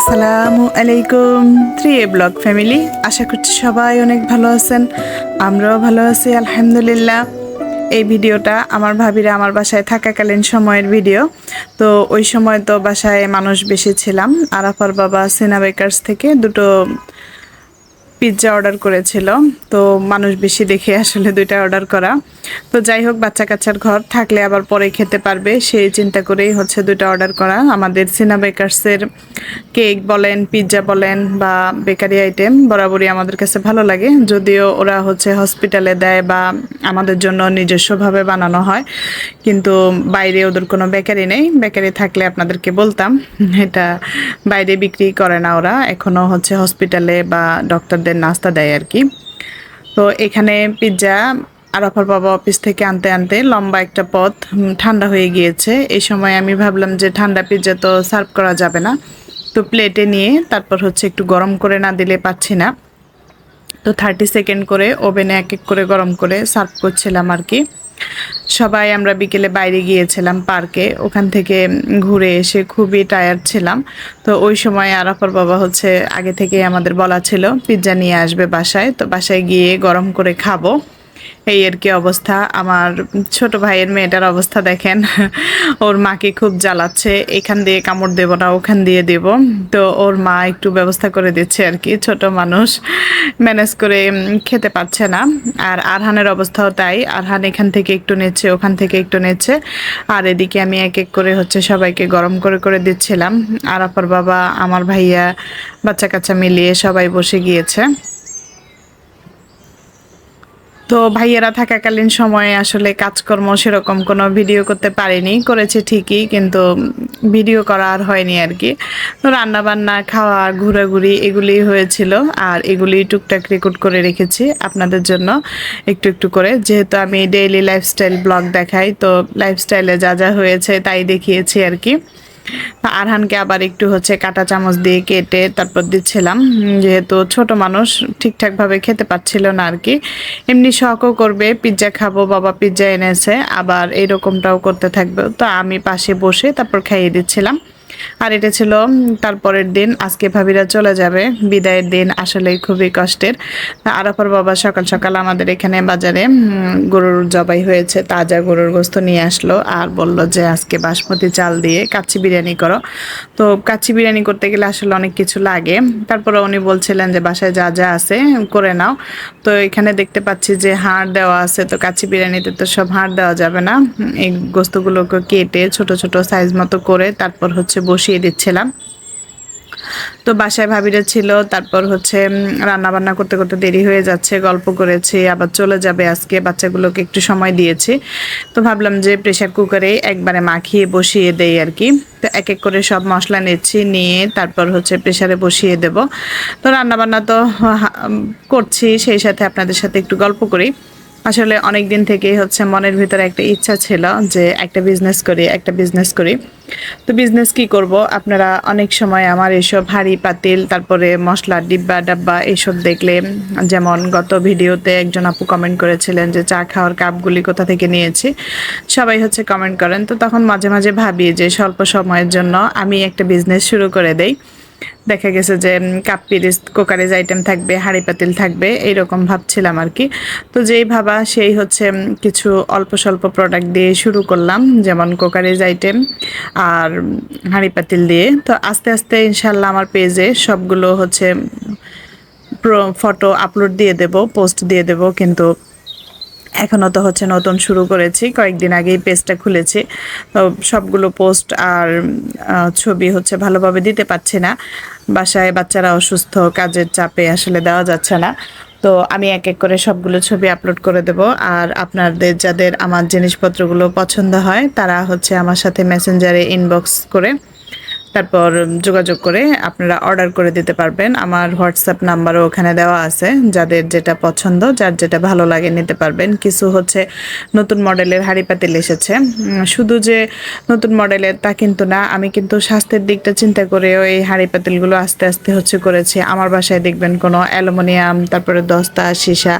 আসসালামু আলাইকুম। Three A blog family আশা করছি সবাই অনেক ভালো আছেন, আমরাও ভালো আছি, আলহামদুলিল্লাহ। এই ভিডিওটা আমার ভাবিরা আমার বাসায় থাকাকালীন সময়ের ভিডিও। তো ওই সময় তো বাসায় মানুষ বেশি ছিলাম, আরাফার বাবা সিনা বেকার্স থেকে দুটো পিৎজা অর্ডার করেছিল। তো মানুষ বেশি দেখে আসলে দুইটা অর্ডার করা। তো যাই হোক, বাচ্চা কাচ্চার ঘর থাকলে আবার পরে খেতে পারবে। সেই চিন্তা করেই হচ্ছে দুইটা অর্ডার করা। আমাদের সিনা বেকার্সের কেক বলেন পিৎজা বলেন বা বেকারি আইটেম বরাবরই আমাদের কাছে ভালো লাগে। যদিও ওরা হচ্ছে হসপিটালে দেয় বা আমাদের জন্য নিজস্বভাবে বানানো হয়। কিন্তু বাইরে ওদের কোনো বেকারি নেই। বেকারি থাকলে আপনাদেরকে বলতাম, এটা বাইরে বিক্রি করে না ওরা। এখনও হচ্ছে হসপিটালে বা ডক্টরদের নাস্তা দেয় আর কি। তো এখানে পিৎজা আরফার বাবা অফিস থেকে আনতে আনতে। লম্বা একটা পথ ঠান্ডা হয়ে গিয়েছে। এই সময় আমি ভাবলাম যে ঠান্ডা পিৎজা তো সার্ভ করা যাবে না। তো প্লেটে নিয়ে তারপর হচ্ছে একটু গরম করে না দিলে পাচ্ছি না। তো থার্টি সেকেন্ড করে ওভেনে এক এক করে গরম করে সার্ভ করছিলাম আর কি। সবাই আমরা বিকেলে বাইরে গিয়েছিলাম পার্কে, ওখান থেকে ঘুরে এসে খুবই টায়ার্ড ছিলাম। তো ওই সময় আরাফার বাবা হচ্ছে আগে থেকে আমাদের বলা ছিল পিৎজা নিয়ে আসবে বাসায়, তো বাসায় গিয়ে গরম করে খাব। এই আর কি অবস্থা? আমার ছোট ভাইয়ের মেয়েটার অবস্থা দেখেন। ওর মাকে খুব জ্বালাচ্ছে। এখান দিয়ে কামড় দেবো না, ওখান দিয়ে দেব। তো ওর মা একটু ব্যবস্থা করে দিচ্ছে আর কি। ছোট মানুষ ম্যানেজ করে খেতে পারছে না। আর আরহানের অবস্থাও তাই। আরহান এখান থেকে একটু নিচ্ছে ওখান থেকে একটু নিচ্ছে আর এদিকে আমি এক এক করে হচ্ছে সবাইকে গরম করে করে দিচ্ছিলাম। আর আপার বাবা, আমার ভাইয়া বাচ্চা কাচ্চা মিলিয়ে সবাই বসে গিয়েছে। তো ভাইয়েরা থাকাকালীন সময়ে আসলে কাজকর্ম সেরকম কোনো ভিডিও করতে পারিনি। করেছে ঠিকই, কিন্তু ভিডিও করা আর হয়নি আর কি। তো রান্না বান্না খাওয়া, ঘোরাঘুরি এগুলি হয়েছিল, আর এগুলি টুকটাক রেকর্ড করে রেখেছি আপনাদের জন্য একটু একটু করে। যেহেতু আমি ডেইলি লাইফস্টাইল ব্লগ দেখাই, তো লাইফস্টাইলে যা যা হয়েছে তাই দেখিয়েছি আর কি। আরহানকে আবার একটু হচ্ছে কাটা চামচ দিয়ে কেটে তারপর দিচ্ছিলাম। যেহেতু ছোট মানুষ ঠিকঠাক ভাবে খেতে পারছিল না আর কি। এমনি শখও করবে, পিৎজা খাব, বাবা পিৎজা এনেছে, আবার এরকমটাও করতে থাকবে। তো আমি পাশে বসে তারপর খাইয়ে দিচ্ছিলাম। আর এটা ছিল তারপরের দিন। আজকে ভাবিরা চলে যাবে। বিদায়ের দিন আসলে খুবই কষ্টের। আরাফার বাবা সকাল সকাল আমাদের এখানে বাজারে গরুর জবাই হয়েছে, তাজা গরুর গোস্ত নিয়ে আসলো আর বলল যে, আজকে বাসমতি চাল দিয়ে কাচ্চি বিরিয়ানি করো। তো কাচ্চি বিরিয়ানি করতে গেলে আসলে অনেক কিছু লাগে। তারপরে উনি বলছিলেন যে, বাসায় যা যা আছে করে নাও। তো এখানে দেখতে পাচ্ছি যে, হাড় দেওয়া আছে। তো কাচ্চি বিরিয়ানিতে তো সব হাড় দেওয়া যাবে না। এই গোস্তগুলোকে কেটে ছোট ছোট সাইজ মতো করে তারপর হচ্ছে বসিয়ে দিচ্ছিলাম। তো বাসায় ভাবিরা ছিল, তারপর হচ্ছে রান্না বান্না করতে করতে দেরি হয়ে যাচ্ছে, গল্প করেছি, আবার চলে যাবে আজকে, বাচ্চাগুলোকে একটু সময় দিয়েছি। তো ভাবলাম যে প্রেশার কুকারে একবারে মাখিয়ে বসিয়ে দেই আর কি। তো এক এক করে সব মশলা নিচ্ছি, নিয়ে তারপর হচ্ছে প্রেশারে বসিয়ে দেব। তো রান্নাবান্না তো করছি, সেই সাথে আপনাদের সাথে একটু গল্প করি। আসলে অনেক দিন থেকেই হচ্ছে মনের ভিতরে একটা ইচ্ছা ছিল যে একটা বিজনেস করি, একটা বিজনেস করি। তো বিজনেস কি করব? আপনারা অনেক সময় আমার এসব হাঁড়ি, পাতিল, তারপরে মশলা, ডিব্বা, ডাব্বা এইসব দেখলে, যেমন গত ভিডিওতে একজন আপু কমেন্ট করেছিলেন যে চা খাওয়ার কাপগুলি কোথা থেকে নিয়েছি? সবাই হচ্ছে কমেন্ট করেন। তো তখন মাঝে মাঝে ভাবি যে স্বল্প সময়ের জন্য আমি একটা বিজনেস শুরু করে দেই। দেখা গেছে যে কাপ পিরিস কোকারেজ আইটেম থাকবে, হাঁড়ি পাতিল থাকবে, এইরকম ভাবছিলাম আর কি তো যেই ভাবা, সেই হচ্ছে কিছু অল্প স্বল্প প্রোডাক্ট দিয়ে শুরু করলাম, যেমন কোকারেজ আইটেম আর হাঁড়ি পাতিল দিয়ে। তো আস্তে আস্তে ইনশাল্লাহ আমার পেজে সবগুলো হচ্ছে ফটো আপলোড দিয়ে দেব পোস্ট দিয়ে দেব, কিন্তু এখনও তো হচ্ছে নতুন শুরু করেছি, কয়েকদিন আগেই পেজটা খুলেছি। তো সবগুলো পোস্ট আর ছবি হচ্ছে ভালোভাবে দিতে পারছি না। বাসায় বাচ্চারা অসুস্থ, কাজের চাপে আসলে দেওয়া যাচ্ছে না। তো আমি এক এক করে সবগুলো ছবি আপলোড করে দেব। আর আপনাদের যাদের আমার জিনিসপত্রগুলো পছন্দ হয়, তারা হচ্ছে আমার সাথে মেসেঞ্জারে ইনবক্স করে তারপর যোগাযোগ করে আপনারা অর্ডার করে দিতে পারবেন। আমার হোয়াটসঅ্যাপ নাম্বারও ওখানে দেওয়া আছে। যাদের যেটা পছন্দ, যার যেটা ভালো লাগে নিতে পারবেন। কিছু হচ্ছে নতুন মডেলের হাঁড়ি পাতিল এসেছে। শুধু যে নতুন মডেলের তা কিন্তু না, আমি কিন্তু স্বাস্থ্যের দিকটা চিন্তা করেও এই হাঁড়ি পাতিলগুলো আস্তে আস্তে হচ্ছে করেছি। আমার বাসায় দেখবেন কোনো অ্যালুমিনিয়াম, তারপরে দস্তা, সীসা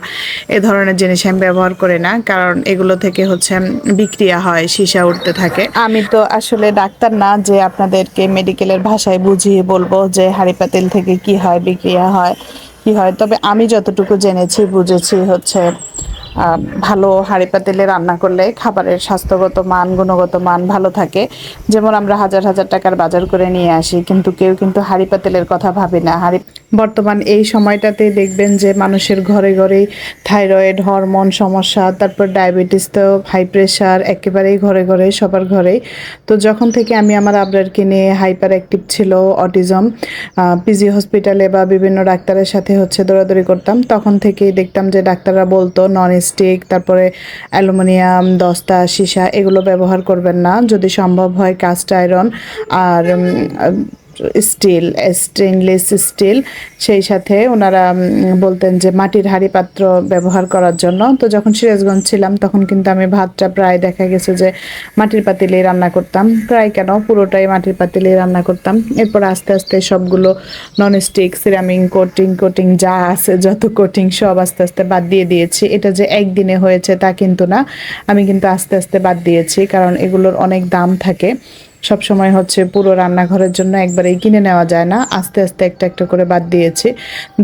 এ ধরনের জিনিস আমি ব্যবহার করি না। কারণ এগুলো থেকে হচ্ছে বিক্রিয়া হয়, সীসা উঠতে থাকে। আমি তো আসলে ডাক্তার না যে আপনাদেরকে মেডিকেলের ভাষায় বুঝিয়ে বলব যে হাড়ি পাতিল থেকে কি হয়, বিক্রিয়া হয়, কি হয়। তবে আমি যতটুকু জেনেছি, বুঝেছি হচ্ছে ভালো হাঁড়ি পাতিলে রান্না করলে খাবারের স্বাস্থ্যগত মান, গুণগত মান ভালো থাকে। যেমন আমরা হাজার হাজার টাকার বাজার করে নিয়ে আসি, কিন্তু কেউ কিন্তু হাঁড়ি পাতিলের কথা ভাবি না। হাঁড়ি বর্তমান এই সময়টাতে দেখবেন যে মানুষের ঘরে ঘরে থাইরয়েড, হরমোন সমস্যা, তারপর ডায়াবেটিস তো হাই প্রেশার একেবারেই ঘরে ঘরে, সবার ঘরেই তো যখন থেকে আমি আমার আবরারকে নিয়ে হাইপার অ্যাক্টিভ ছিল অটিজম পিজি হসপিটালে বা বিভিন্ন ডাক্তারের সাথে হচ্ছে দৌড়াদৌড়ি করতাম, তখন থেকেই দেখতাম যে ডাক্তাররা বলতো নন স্টিক তারপরে অ্যালুমিনিয়াম, দস্তা, সীসা, এগুলো ব্যবহার করবেন না। যদি সম্ভব হয় কাস্ট আয়রন আর স্টিল স্টেনলেস স্টিল সেই সাথে ওনারা বলতেন যে মাটির হাঁড়ি পাত্র ব্যবহার করার জন্য। তো যখন সিরাজগঞ্জ ছিলাম, তখন কিন্তু আমি ভাতটা প্রায় দেখা গেছে যে মাটির পাতিলেই রান্না করতাম। প্রায় কেন? পুরোটাই মাটির পাতিলেই রান্না করতাম। এরপর আস্তে আস্তে সবগুলো non stick ceramic coating coating যা আছে, যত কোটিং সব আস্তে আস্তে বাদ দিয়ে দিয়েছি। এটা যে একদিনে হয়েছে তা কিন্তু না। আমি কিন্তু আস্তে আস্তে বাদ দিয়েছি, কারণ এগুলোর অনেক দাম থাকে। সব সময় হচ্ছে পুরো রান্নাঘরের জন্য একবারেই কিনে নেওয়া যায় না। আস্তে আস্তে একটা একটা করে বাদ দিয়েছি।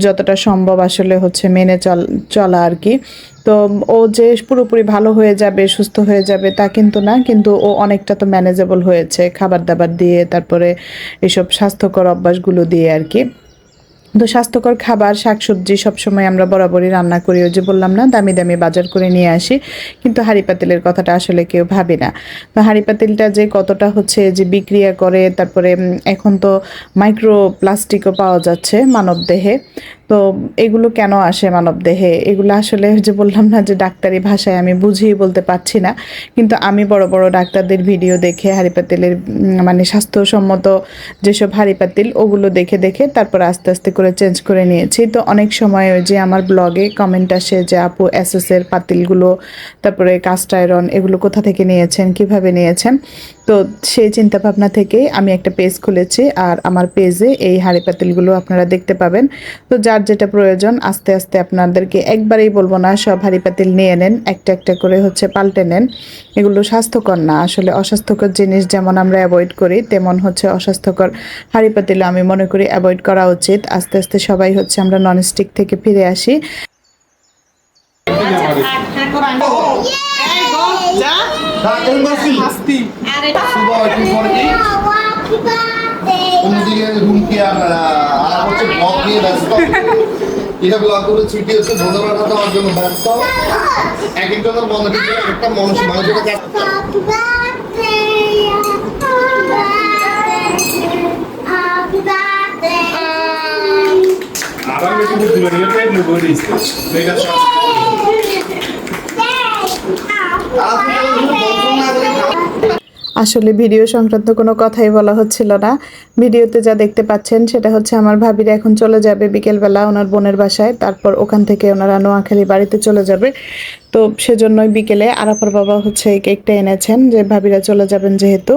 যতটা সম্ভব আসলে হচ্ছে মেনে চল, চলা আর কি। তো ও যে পুরোপুরি ভালো হয়ে যাবে, সুস্থ হয়ে যাবে তা কিন্তু না, কিন্তু ও অনেকটা তো ম্যানেজেবল হয়েছে। খাবার দাবার দিয়ে, তারপরে এসব স্বাস্থ্যকর অভ্যাসগুলো দিয়ে আর কি। তো স্বাস্থ্যকর খাবার, শাকসবজি সবসময় আমরা বরাবরই রান্না করি। ওই যে বললাম না দামি দামি বাজার করে নিয়ে আসি। কিন্তু হাঁড়ি পাতিলের কথাটা আসলে কেউ ভাবে না। তো হাঁড়ি পাতিলটা যে কতটা হচ্ছে যে বিক্রিয়া করে, তারপরে এখন তো মাইক্রো প্লাস্টিকও পাওয়া যাচ্ছে মানব দেহে তো এগুলো কেন আসে মানব দেহে এগুলো আসলে যে বললাম না যে ডাক্তারি ভাষায় আমি বুঝিয়ে বলতে পারছি না। কিন্তু আমি বড় বড় ডাক্তারদের ভিডিও দেখে, হাঁড়ি পাতিলের মানে স্বাস্থ্যসম্মত যেসব হাঁড়ি পাতিল, ওগুলো দেখে দেখে তারপর আস্তে আস্তে করে চেঞ্জ করে নিয়েছি। তো অনেক সময় ওই যে আমার ব্লগে কমেন্ট আসে যে, আপু এসএসের পাতিলগুলো, তারপরে কাস্ট আয়রন এগুলো কোথা থেকে নিয়েছেন? কীভাবে নিয়েছেন? তো সেই চিন্তা ভাবনা থেকেই আমি একটা পেজ খুলেছি। আর আমার পেজে এই হাঁড়ি পাতিলগুলো আপনারা দেখতে পাবেন। তো যার যেটা প্রয়োজন আস্তে আস্তে আপনাদেরকে একবারেই বলব না সব হাঁড়ি পাতিল নিয়ে নেন একটা একটা করে হচ্ছে পাল্টে নেন এগুলো স্বাস্থ্যকর না আসলে অস্বাস্থ্যকর জিনিস যেমন আমরা অ্যাভয়েড করি তেমন হচ্ছে অস্বাস্থ্যকর হাঁড়ি পাতিল আমি মনে করি অ্যাভয়েড করা উচিত আস্তে আস্তে সবাই হচ্ছে আমরা ননস্টিক থেকে ফিরে আসি আর আর নিয়ে ব্যস্ত। এটা ব্লক করে ছুটি হচ্ছে ভোজনাটা দেওয়ার জন্য ব্যস্ত। এক একজনের মনে থেকে একটা মানুষ মানুষের কাছে আবার বেশি বাড়ি গেলে এমনি বই দিচ্ছে ঠিক আছে। আসলে ভিডিও সংক্রান্ত কোনো কথাই বলা হচ্ছিল না। ভিডিওতে যা দেখতে পাচ্ছেন সেটা হচ্ছে আমার ভাবিরা এখন চলে যাবে বিকেলবেলা ওনার বোনের বাসায়, তারপর ওখান থেকে ওনারা নোয়াখালী বাড়িতে চলে যাবে। তো সেজন্যই বিকেলে আরাফার বাবা হচ্ছে এই কেকটা এনেছেন যে ভাবিরা চলে যাবেন যেহেতু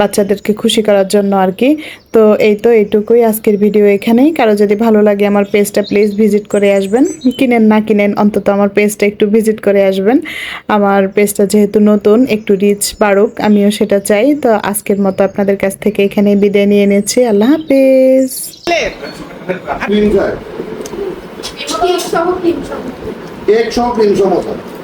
বাচ্চাদেরকে খুশি করার জন্য আর কি। তো এই তো এইটুকুই আজকের ভিডিও এখানেই। কারও যদি ভালো লাগে আমার পেজটা প্লিজ ভিজিট করে আসবেন। কিনেন না কিনেন অন্তত আমার পেজটা একটু ভিজিট করে আসবেন। আমার পেজটা যেহেতু নতুন একটু রিচ বাড়ুক আমিও সেটা চাই। তো আজকের মতো আপনাদের কাছ থেকে এখানে বিদায় নিয়ে নিচ্ছি। আল্লাহ হাফেজ। ক্রিম চাই কেক সহ ক্রিম